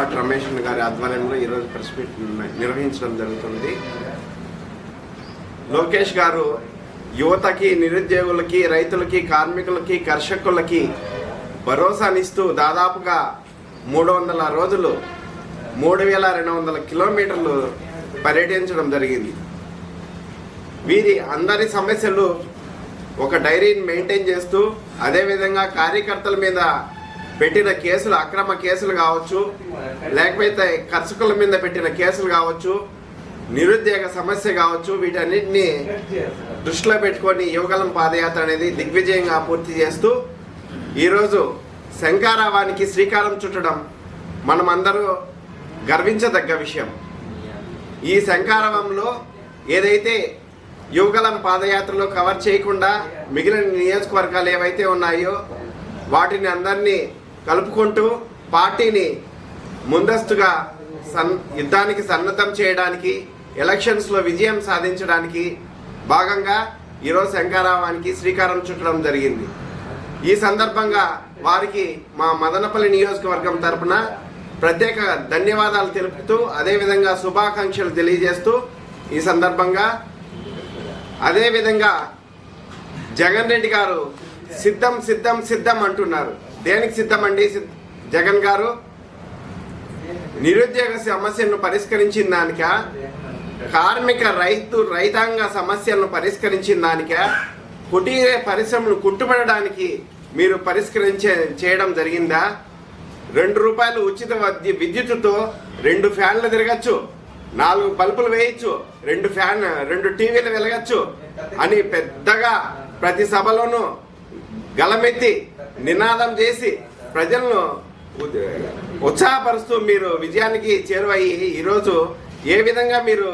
పాటి రమేష్ గారి ఆధ్వర్యంలో ఈరోజు ప్రెస్ మీట్ నిర్వహించడం జరుగుతుంది. లోకేష్ గారు యువతకి నిరుద్యోగులకి రైతులకి కార్మికులకి కర్షకులకి భరోసానిస్తూ దాదాపుగా మూడు వందల రోజులు మూడు వేల రెండు వందల కిలోమీటర్లు పర్యటించడం జరిగింది. వీరి అందరి సమస్యలు ఒక డైరీని మెయింటైన్ చేస్తూ అదేవిధంగా కార్యకర్తల మీద పెట్టిన కేసులు అక్రమ కేసులు కావచ్చు లేకపోతే కర్షకుల మీద పెట్టిన కేసులు కావచ్చు నిరుద్యోగ సమస్య కావచ్చు వీటన్నిటిని దృష్టిలో పెట్టుకొని యువగలం పాదయాత్ర అనేది దిగ్విజయంగా పూర్తి చేస్తూ ఈరోజు శంకారావానికి శ్రీకారం చుట్టడం మనమందరూ గర్వించదగ్గ విషయం. ఈ శంకారవంలో ఏదైతే యువగలం పాదయాత్రలో కవర్ చేయకుండా మిగిలిన నియోజకవర్గాలు ఏవైతే ఉన్నాయో వాటిని అందరినీ కలుపుకుంటూ పార్టీని ముందస్తుగా సన్ యుద్ధానికి సన్నద్ధం చేయడానికి ఎలక్షన్స్లో విజయం సాధించడానికి భాగంగా ఈరోజు శంకారావానికి శ్రీకారం చుట్టడం జరిగింది. ఈ సందర్భంగా వారికి మా మదనపల్లి నియోజకవర్గం తరపున ప్రత్యేక ధన్యవాదాలు తెలుపుతూ అదేవిధంగా శుభాకాంక్షలు తెలియజేస్తూ ఈ సందర్భంగా అదేవిధంగా జగన్ రెడ్డి గారు సిద్ధం సిద్ధం సిద్ధం అంటున్నారు. దేనికి సిద్ధమండి? జగన్ గారు? నిరుద్యోగ సమస్యను పరిష్కరించిన దానిక? కార్మిక రైతు రైతాంగ సమస్యలను పరిష్కరించిన దానిక? కుటీర పరిశ్రమను కుట్టుబడడానికి మీరు పరిష్కరించే చేయడం జరిగిందా? రెండు రూపాయలు ఉచిత విద్యుత్తుతో రెండు ఫ్యాన్లు తిరగచ్చు. నాలుగు బల్బులు వేయచ్చు. రెండు ఫ్యాన్ రెండు టీవీలు వెలగచ్చు అని పెద్దగా ప్రతి సభలోనూ గలమెత్తి నినాదం చేసి ప్రజలను ఉత్సాహపరుస్తూ మీరు విజయానికి చేరువయ్యి. ఈరోజు ఏ విధంగా మీరు